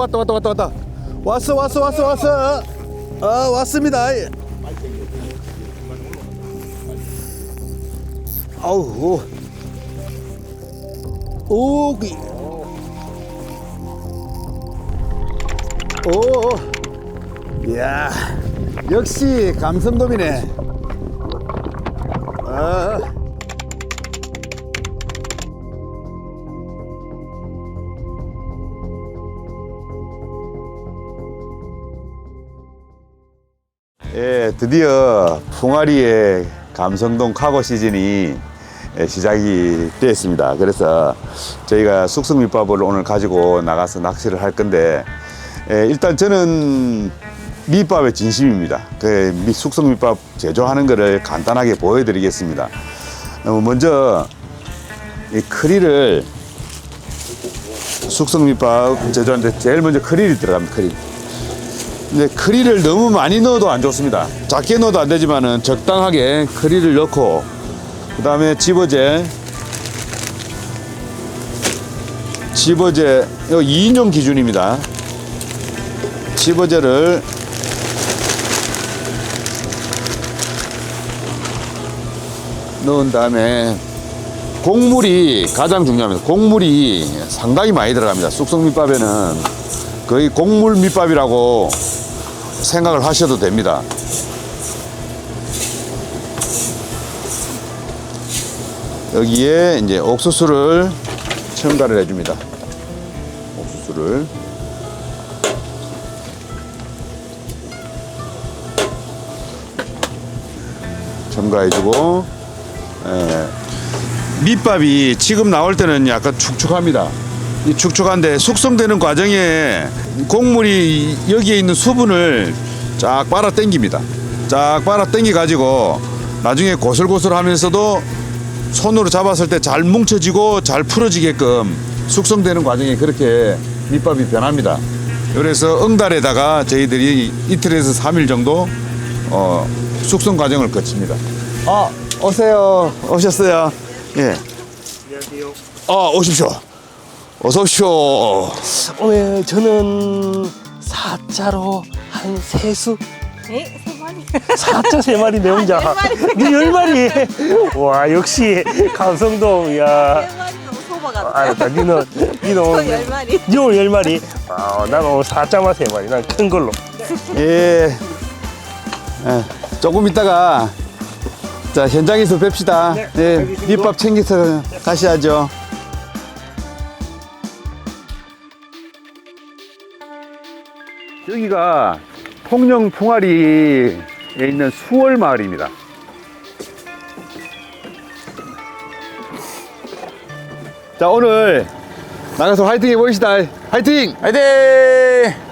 오 왔다 왔다 왔다 왔다 왔어 왔어 왔어 왔어 아 왔습니다 아우 오. 오. 그- 오. 이야. 역시 감성돔이네. 아. 예, 드디어 풍아리의 감성동 카고 시즌이 예, 시작이 되었습니다. 그래서 저희가 숙성밑밥을 오늘 가지고 나가서 낚시를 할 건데 예, 일단 저는 밑밥의 진심입니다. 그 미- 숙성밑밥 제조하는 것을 간단하게 보여드리겠습니다. 어, 먼저 이 크릴을 숙성밑밥 제조하는데 제일 먼저 크릴이 들어갑니다. 크릴. 근데 크릴을 너무 많이 넣어도 안 좋습니다. 작게 넣어도 안 되지만은 적당하게 크릴을 넣고 그 다음에 집어제 집어제 이거 2인용 기준입니다. 집어제를 넣은 다음에 곡물이 가장 중요합니다. 곡물이 상당히 많이 들어갑니다. 쑥쑥밑밥에는 거의 곡물 밑밥이라고 생각을 하셔도 됩니다. 여기에 이제 옥수수를 첨가를 해줍니다. 옥수수를 첨가해주고 예. 밑밥이 지금 나올 때는 약간 축축합니다. 이 축축한데 숙성되는 과정에 곡물이 여기에 있는 수분을 쫙 빨아 당깁니다. 쫙 빨아 당겨 가지고 나중에 고슬고슬 하면서도 손으로 잡았을 때 잘 뭉쳐지고 잘 풀어지게끔 숙성되는 과정에 그렇게 밑밥이 변합니다. 그래서 응달에다가 저희들이 이틀에서 삼일 정도 어, 숙성 과정을 거칩니다. 아, 오세요. 오셨어요. 예. 안녕하세요. 아, 오십시오. 어서 오십시오. 오늘 저는 사자로 한 세수 에? 세 마리. 사자 세 마리 내 혼자 아, 네네열 마리 와 역시 감성돔 야세 마리 너무 소바 같아. 알았다 니는 니는 저 오늘 열 마리. 니 오늘 열 마리 아, 난 오늘 사자만 세 마리 난 큰 걸로 예. 예. 조금 있다가 자 현장에서 뵙시다. 네, 예. 알겠습니다. 밑밥 챙겨서 가셔야죠. 여기가 통영 풍아리에 있는 수월 마을입니다. 자 오늘 나가서 화이팅 해보시다. 화이팅! 화이팅!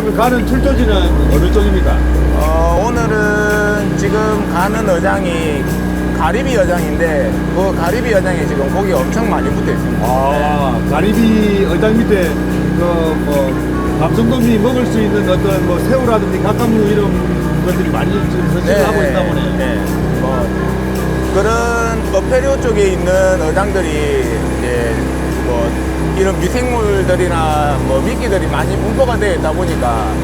그러면 가는 출조지는 어느 쪽입니까? 어, 오늘은 지금 가는 어장이 가리비 어장인데 그 가리비 어장에 지금 고기 엄청 많이 붙어 있습니다. 아, 가리비 어장 밑에 그뭐 감성돔이 먹을 수 있는 어떤 뭐 새우라든지 각각류 이런 것들이 많이 지금 서식을 하고 있다 보네. 네. 뭐 그런 어패류 쪽에 있는 어장들이 이제 뭐 이런 미생물들이나 뭐 미끼들이 많이 분포가 되어 있다 보니까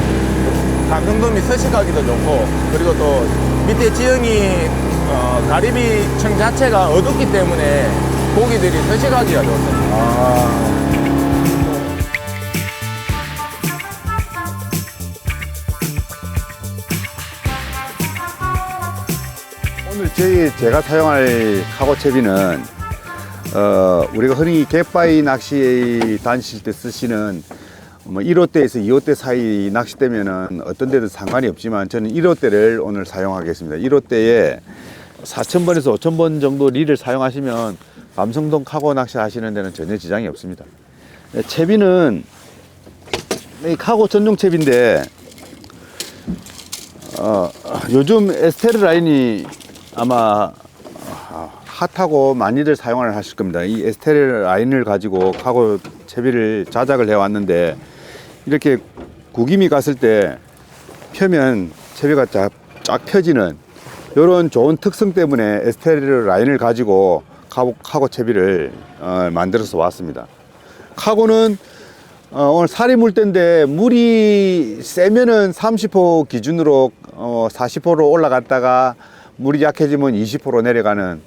감성돔이 서식하기도 좋고 그리고 또 밑에 지형이 어, 가리비층 자체가 어둡기 때문에 고기들이 서식하기가 좋습니다. 아. 오늘 저희 제가 사용할 카고 채비는 어, 우리가 흔히 갯바위 낚시 다니실 때 쓰시는 뭐 1호대에서 2호대 사이 낚시대면은 어떤 데도 상관이 없지만 저는 1호대를 오늘 사용하겠습니다. 1호대에 4,000번에서 5,000번 정도 릴을 사용하시면 감성동 카고 낚시 하시는 데는 전혀 지장이 없습니다. 네, 채비는 이 카고 전용 채비인데 어, 요즘 에스테르 라인이 아마 아, 핫하고 많이들 사용을 하실 겁니다. 이 에스테르 라인을 가지고 카고 채비를 자작을 해왔는데 이렇게 구김이 갔을 때 펴면 채비가 쫙, 쫙 펴지는 이런 좋은 특성 때문에 에스테르 라인을 가지고 카고, 카고 채비를 어, 만들어서 왔습니다. 카고는 어, 오늘 살이 물 때인데 물이 세면은 30호 기준으로 어, 40호로 올라갔다가 물이 약해지면 20호로 내려가는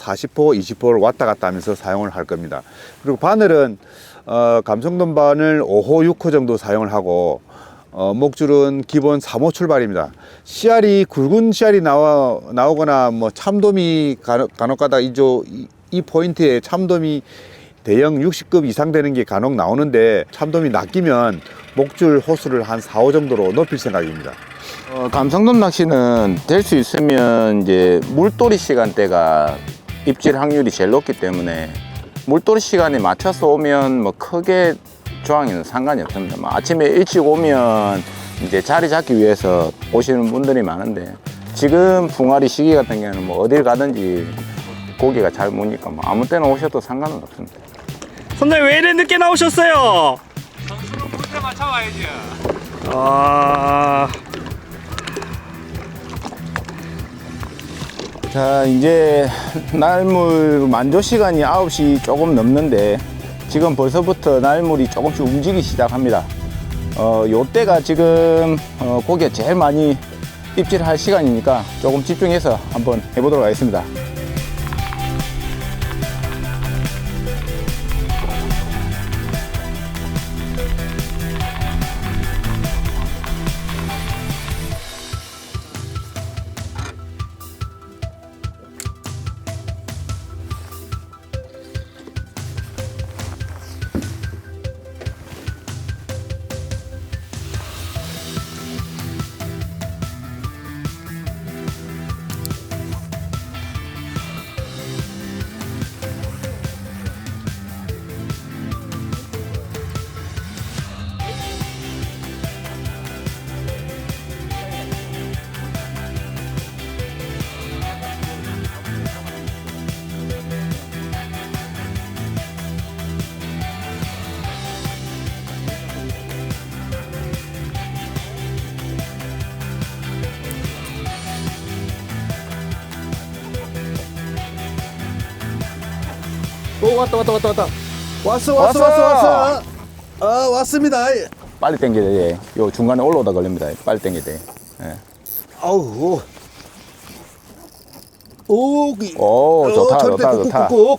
40호, 20호를 왔다 갔다 하면서 사용을 할 겁니다. 그리고 바늘은 어, 감성돔 바늘 5호, 6호 정도 사용을 하고 어, 목줄은 기본 3호 출발입니다. 씨알이 굵은 씨알이 나와 나오거나 뭐 참돔이 간혹, 간혹 가다 이조 이, 이 포인트에 참돔이 대형 60급 이상 되는 게 간혹 나오는데 참돔이 낚이면 목줄 호수를 한 4, 5 정도로 높일 생각입니다. 어, 감성돔 낚시는 될 수 있으면 이제 물돌이 시간대가 입질 확률이 제일 높기 때문에 물돌이 시간에 맞춰서 오면 뭐 크게 조항에는 상관이 없습니다. 뭐 아침에 일찍 오면 이제 자리 잡기 위해서 오시는 분들이 많은데 지금 붕어리 시기 같은 경우는 뭐 어딜 가든지 고기가 잘 무니까 뭐 아무 때나 오셔도 상관은 없습니다. 선장님 왜 이래 늦게 나오셨어요? 선수는 물때 맞춰 와야지. 아, 자 이제 날물 만조 시간이 9시 조금 넘는데 지금 벌써부터 날물이 조금씩 움직이기 시작합니다. 어 요때가 지금 어, 고기가 제일 많이 입질할 시간이니까 조금 집중해서 한번 해보도록 하겠습니다 왔다 왔다 왔다 왔다. 왔어 왔어 왔어! 왔어! 왔어. 아 왔습니다. 빨리 당겨야 돼. 요 중간에 올라오다 걸립니다. 빨리 당겨야 돼. 예. 아우 오, 오, 오 좋다 절대 좋다 좋다. 꾹꾹꾹꾹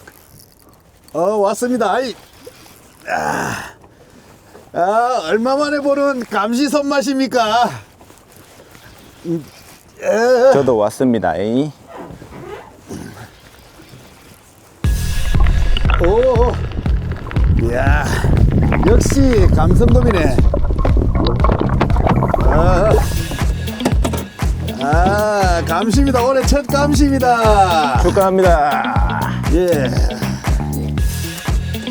어 왔습니다. 아이 아, 아 얼마 만에 보는 감시 손맛입니까? 음, 에. 저도 왔습니다. 에이. 오, 이야, 역시 감성돔이네. 아, 아, 감시입니다. 올해 첫 감시입니다. 축하합니다 예.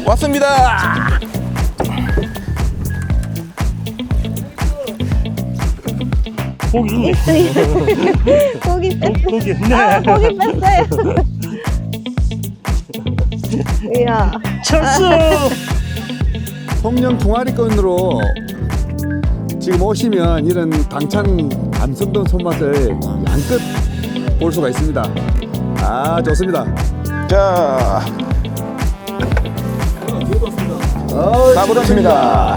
왔습니다 고기 있네. 고기 뺐 고- 고기 있네. 아, 고기 뺐어요. 이야. 찬스. 홍령 통아리건으로 지금 오시면 이런 당찬 감성돔 손맛을 양껏 볼 수가 있습니다. 아, 좋습니다. 자 어, 따블었습니다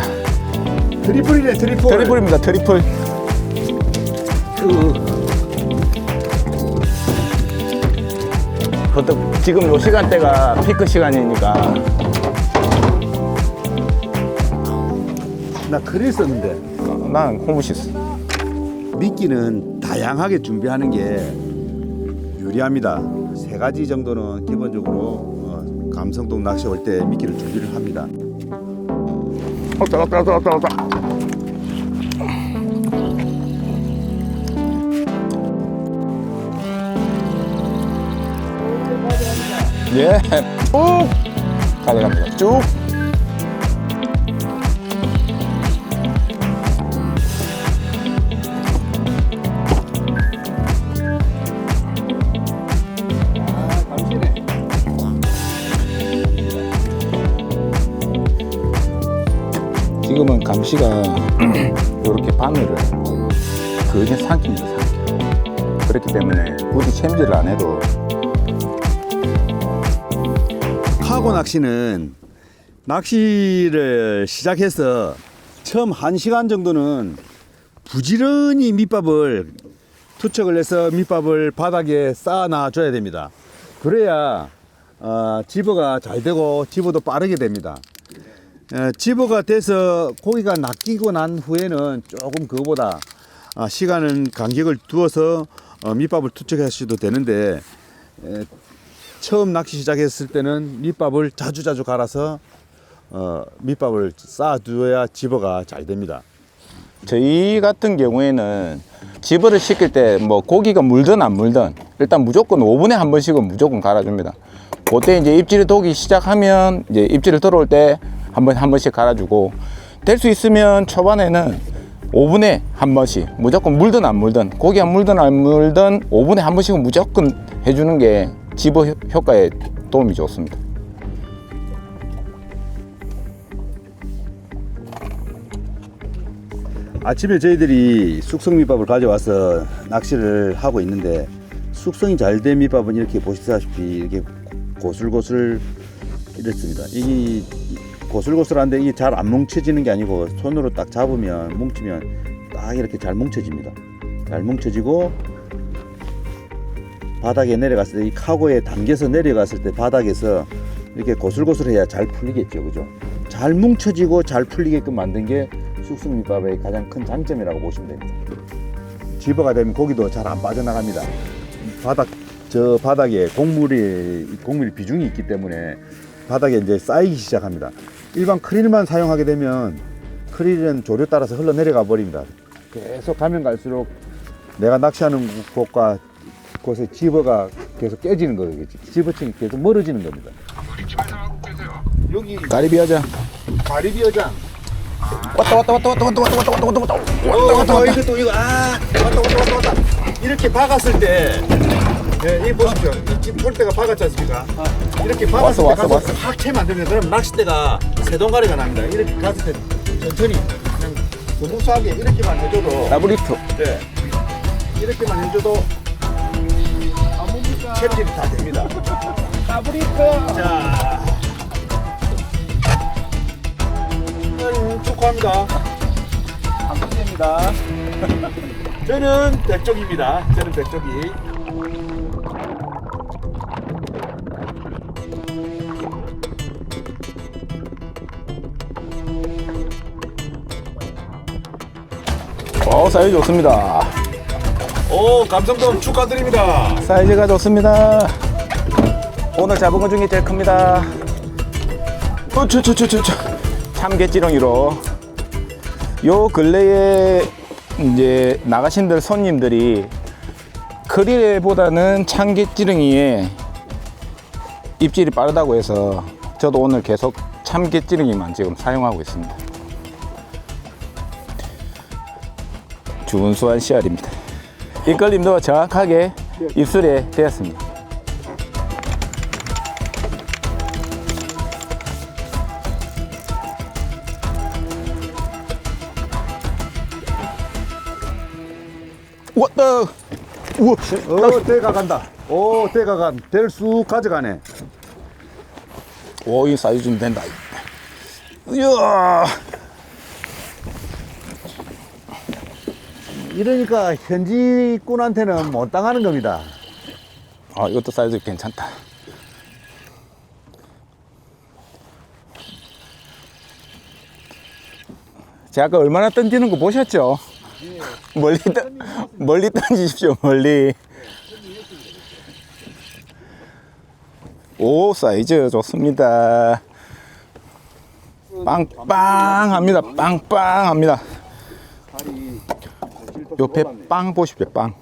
트리플이네, 트리플. 트리플입니다 트리플 으, 보통 지금 요 시간대가 피크 시간이니까 나 글을 썼는데. 어, 난 홈부시스 미끼는 다양하게 준비하는 게 유리합니다. 세 가지 정도는 기본적으로 어, 감성동 낚시 올 때 미끼를 준비를 합니다. 왔다 왔다 왔다 왔다 왔다 예, 쭉 가져갑니다. 쭉. 지금은 감시 낚시가 이렇게 바늘을 그게 삼킵니다 삼키 그렇기 때문에 굳이 챔질을 안 해도 카고 낚시는 낚시를 시작해서 처음 한 시간 정도는 부지런히 밑밥을 투척을 해서 밑밥을 바닥에 쌓아놔 줘야 됩니다. 그래야 어, 집어가 잘 되고 집어도 빠르게 됩니다. 에, 집어가 돼서 고기가 낚이고 난 후에는 조금 그거보다 아, 시간은 간격을 두어서 어, 밑밥을 투척하셔도 되는데 에, 처음 낚시 시작했을 때는 밑밥을 자주자주 갈아서 어, 밑밥을 쌓아두어야 집어가 잘 됩니다. 저희 같은 경우에는 집어를 시킬 때 뭐 고기가 물든 안 물든 일단 무조건 5분에 한 번씩은 무조건 갈아줍니다. 그때 이제 입질이 도기 시작하면 이제 입질을 들어올 때 한 번 한 번씩 갈아주고 될 수 있으면 초반에는 5분에 한 번씩 무조건 물든 안 물든 고기가 물든 안 물든 5분에 한 번씩은 무조건 해주는 게 집어 효- 효과에 도움이 좋습니다. 아침에 저희들이 숙성 밑밥을 가져와서 낚시를 하고 있는데 숙성이 잘 된 밑밥은 이렇게 보시다시피 이렇게 고슬고슬 이렇습니다. 이게 고슬고슬한데 이게 잘 안 뭉쳐지는 게 아니고 손으로 딱 잡으면 뭉치면 딱 이렇게 잘 뭉쳐집니다. 잘 뭉쳐지고 바닥에 내려갔을 때 이 카고에 담겨서 내려갔을 때 바닥에서 이렇게 고슬고슬해야 잘 풀리겠죠, 그죠? 잘 뭉쳐지고 잘 풀리게끔 만든 게 숙성 밑밥의 가장 큰 장점이라고 보시면 됩니다. 집어가 되면 고기도 잘 안 빠져나갑니다. 바닥 저 바닥에 곡물이 곡물 비중이 있기 때문에 바닥에 이제 쌓이기 시작합니다. 일반 크릴만 사용하게 되면 크릴은 조류 따라서 흘러내려가 버립니다. 계속 가면 갈수록 내가 낚시하는 곳과 곳의 집어가 계속 깨지는 거겠지. 집어층이 계속 멀어지는 겁니다. 여기 가리비 하자. 가리비 여장. 왔다 왔다 왔다 왔다 왔다 왔다 왔다 왔다 왔다 어, 왔다 왔다 이거 또 이거 아 왔다 왔다 왔다 왔다 이렇게 박았을 때 예, 이 보십시오 이 지금 폴대가 박았지 않습니까 이렇게 박았을 왔어, 때 왔어, 가서 확 채면 안 됩니다 그럼 낚싯대가 세동가리가 납니다 이렇게 갔을 때 천천히 그냥 스무스하게 이렇게만 해줘도 더블리프. 네. 이렇게만 해줘도 챔질이 다 됩니다 자 음, 축하합니다 감사합니다. 저는 백종입니다. 저는 백종이. 어 사이즈 좋습니다. 오, 감성돔 축하드립니다. 사이즈가 좋습니다. 오늘 잡은 것 중에 제일 큽니다. 어, 저, 저, 저, 저, 저. 참개찌렁이로. 요 근래에 이제 나가신들 손님들이 크릴보다는 참개찌렁이에 입질이 빠르다고 해서 저도 오늘 계속 참개찌렁이만 지금 사용하고 있습니다. 준수한 씨알입니다. 이끌림도 정확하게 입술에 되었습니다. 왔다. 우와. 오, 대가 간다. 오, 대가 간. 대를 쑥 가져가네. 오, 이 사이즈 좀 된다. 이야. 이러니까 현지꾼한테는 못 당하는 겁니다. 아, 이것도 사이즈 괜찮다. 제가 아까 얼마나 던지는 거 보셨죠? 멀리, 던, 멀리 던지십시오, 멀리. 오, 사이즈 좋습니다. 빵빵합니다, 빵빵합니다. 옆에 빵 보십시오, 빵.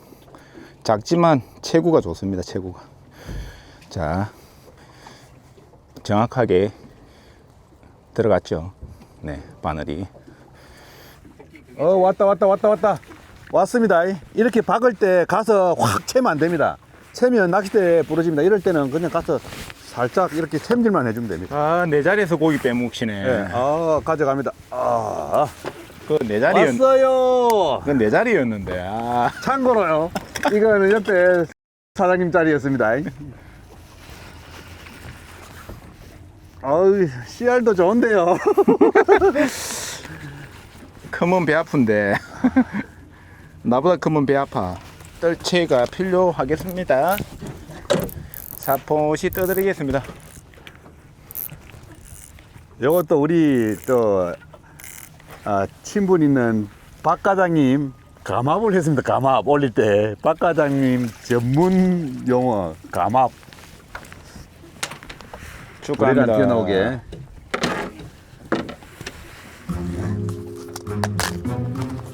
작지만 체구가 좋습니다. 체구가. 자, 정확하게 들어갔죠. 네, 바늘이. 어, 왔다, 왔다, 왔다, 왔다. 왔습니다. 이렇게 박을 때 가서 확 채면 안 됩니다. 채면 낚싯대 부러집니다. 이럴 때는 그냥 가서 살짝 이렇게 챔질만 해주면 됩니다. 아, 내 자리에서 고기 빼먹시네. 예. 아, 가져갑니다. 아, 그내 네 자리였, 왔어요. 그건 내 자리였는데. 아. 참고로요. 이거는 옆에 사장님 자리였습니다. 어우, 씨알도 좋은데요. 크면 배 아픈데. 나보다 크면 배 아파. 떨채가 필요하겠습니다. 사포시 떠드리겠습니다. 요것도 우리 또 아, 친분 있는 박 과장님 감압을 했습니다. 감압 올릴 때 박 과장님 전문 용어 감압 우리가 축하합니다. 튀어나오게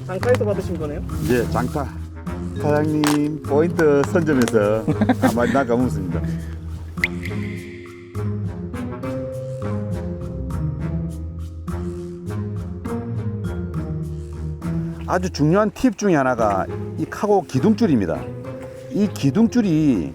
장카에서 받으신 거네요? 이제 장타 사장님 포인트 선점에서 한마디 나가mus습니다. 아주 중요한 팁 중에 하나가 이 카고 기둥줄입니다. 이 기둥줄이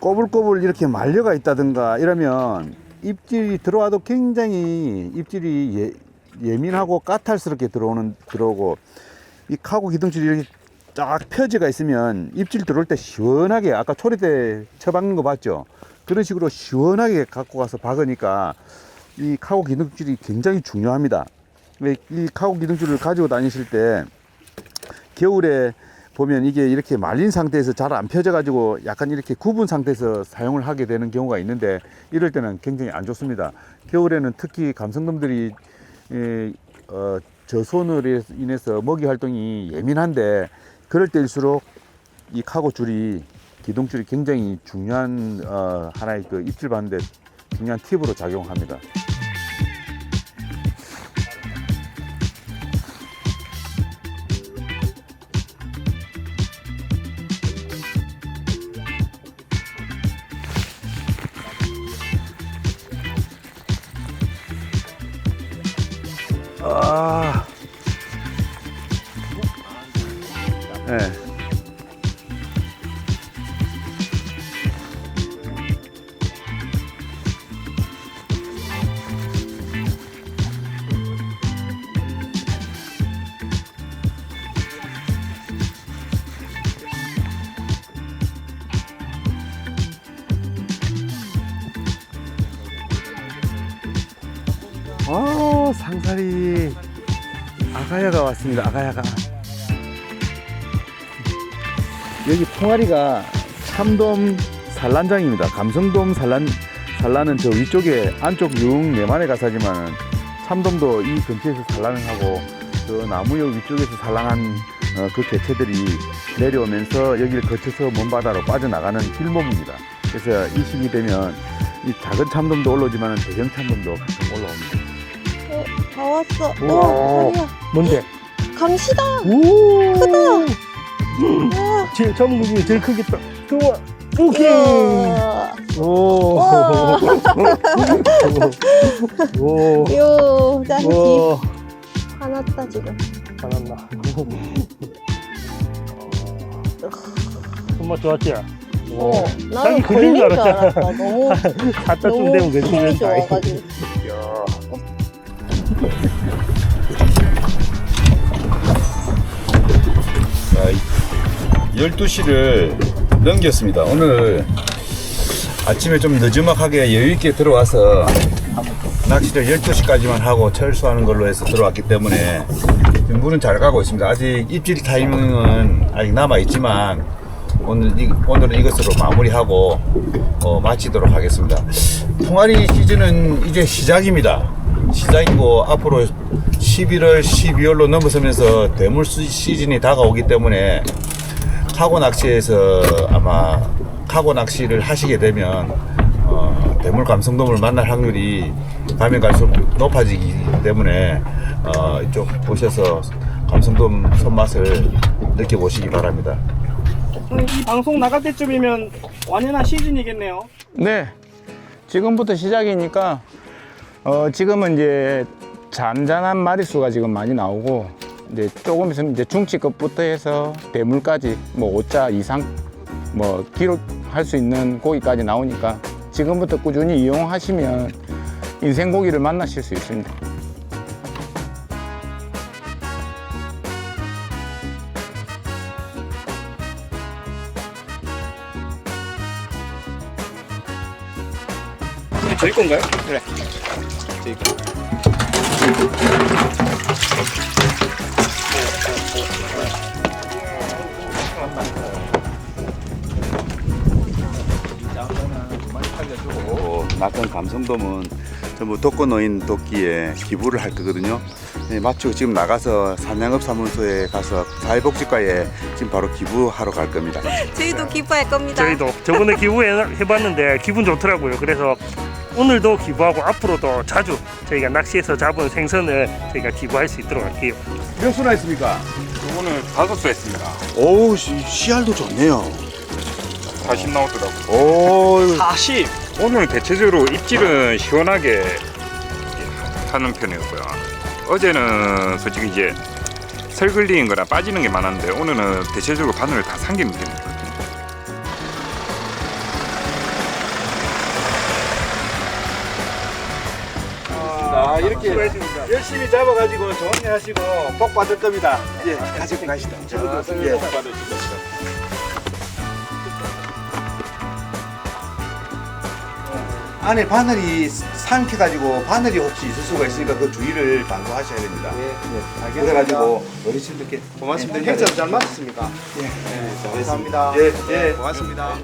꼬불꼬불 이렇게 말려가 있다든가 이러면 입질이 들어와도 굉장히 입질이 예, 예민하고 까탈스럽게 들어오는 들어오고 이 카고 기둥줄이 이렇게 쫙 펴지가 있으면 입질 들어올 때 시원하게 아까 초리대 쳐박는 거 봤죠? 그런 식으로 시원하게 갖고 가서 박으니까 이 카고 기둥줄이 굉장히 중요합니다. 왜이 카고 기둥줄을 가지고 다니실 때 겨울에 보면 이게 이렇게 말린 상태에서 잘 안 펴져 가지고 약간 이렇게 굽은 상태에서 사용을 하게 되는 경우가 있는데 이럴 때는 굉장히 안 좋습니다. 겨울에는 특히 감성돔들이 에, 어, 저손으로 인해서 먹이 활동이 예민한데 그럴 때일수록 이 카고 줄이 기둥줄이 굉장히 중요한 어, 하나의 그 입질 받는데 중요한 팁으로 작용합니다. 아. 왔습니다. 아가야가. 여기 통아리가 참돔 산란장입니다. 감성돔 산란 산란은 저 위쪽에 안쪽 융 내만에 가사지만 참돔도 이 근처에서 산란을 하고 저 나무역 위쪽에서 산란한 어, 그 개체들이 내려오면서 여기를 거쳐서 먼바다로 빠져나가는 길목입니다. 그래서 이 시기 되면 이 작은 참돔도 올라오지만 대형 참돔도 가끔 올라옵니다. 어, 다 왔어. 우와. 어, 아니야. 뭔데? 감시다. 오! 크다. 와. 제일 중에 제일 크겠다. 좋아. 오케이. 우와. 오. 우와. 오. 요, 짱 깊. 오. 화났다 지금. 잘한다. 손맛 좋았지? 어, 짱이 나는 걸린 걸린 줄 줄 알았잖아. 너무 사자쯤 너무 되면 괜찮은데. 좋아가지고. 자, 12시를 넘겼습니다. 오늘 아침에 좀 늦지막하게 여유있게 들어와서 낚시를 12시까지만 하고 철수하는 걸로 해서 들어왔기 때문에 물은 잘 가고 있습니다. 아직 입질 타이밍은 아직 남아있지만 오늘, 이, 오늘은 이것으로 마무리하고 어, 마치도록 하겠습니다. 통아리 시즌은 이제 시작입니다. 시작이고 앞으로 11월, 12월로 넘어서면서 대물 시- 시즌이 다가오기 때문에 카고 낚시에서 아마 카고 낚시를 하시게 되면 어, 대물 감성돔을 만날 확률이 가면 갈수록 높아지기 때문에 어, 이쪽 보셔서 감성돔 손맛을 느껴보시기 바랍니다. 이 방송 나갈 때쯤이면 완연한 시즌이겠네요. 네. 지금부터 시작이니까 어, 지금은 이제 잔잔한 마리수가 지금 많이 나오고 이제 조금 있으면 이제 중치급부터 해서 대물까지 뭐 5자 이상 뭐 기록 할 수 있는 고기까지 나오니까 지금부터 꾸준히 이용하시면 인생 고기를 만나실 수 있습니다. 저희 건가요? 그래. 어, 낙한 감성돔은 전부 독거 노인 돕기에 기부를 할 거거든요. 네, 마치고 지금 나가서 산양업 사무소에 가서 사회복지과에 지금 바로 기부하러 갈 겁니다. 저희도 기부할 겁니다. 저희도 저번에 기부해봤는데 기분 좋더라고요. 그래서 오늘도 기부하고 앞으로도 자주 저희가 낚시해서 잡은 생선을 저희가 기부할 수 있도록 할게요. 몇 수나 있습니까? 오늘 다섯 수 했습니다. 오우 씨알도 좋네요. 40 나오더라고요. 오 40. 오늘 대체적으로 입질은 시원하게 하는 편이었고요. 어제는 솔직히 이제 설글리는 거나 빠지는 게 많았는데 오늘은 대체적으로 바늘을 다 삼기는 편이에요. 아, 이렇게 열심히 잡아가지고 좋은 일 하시고 복 받을 겁니다. 예, 가지고 가시다. 예. 안에 바늘이 삼켜가지고 바늘이 혹시 있을 수가 있으니까 그 주의를 당부하셔야 됩니다. 예, 그래가지고 어르신들께 고맙습니다. 행사도 잘 마쳤습니까? 예, 감사합니다. 예, 예, 고맙습니다.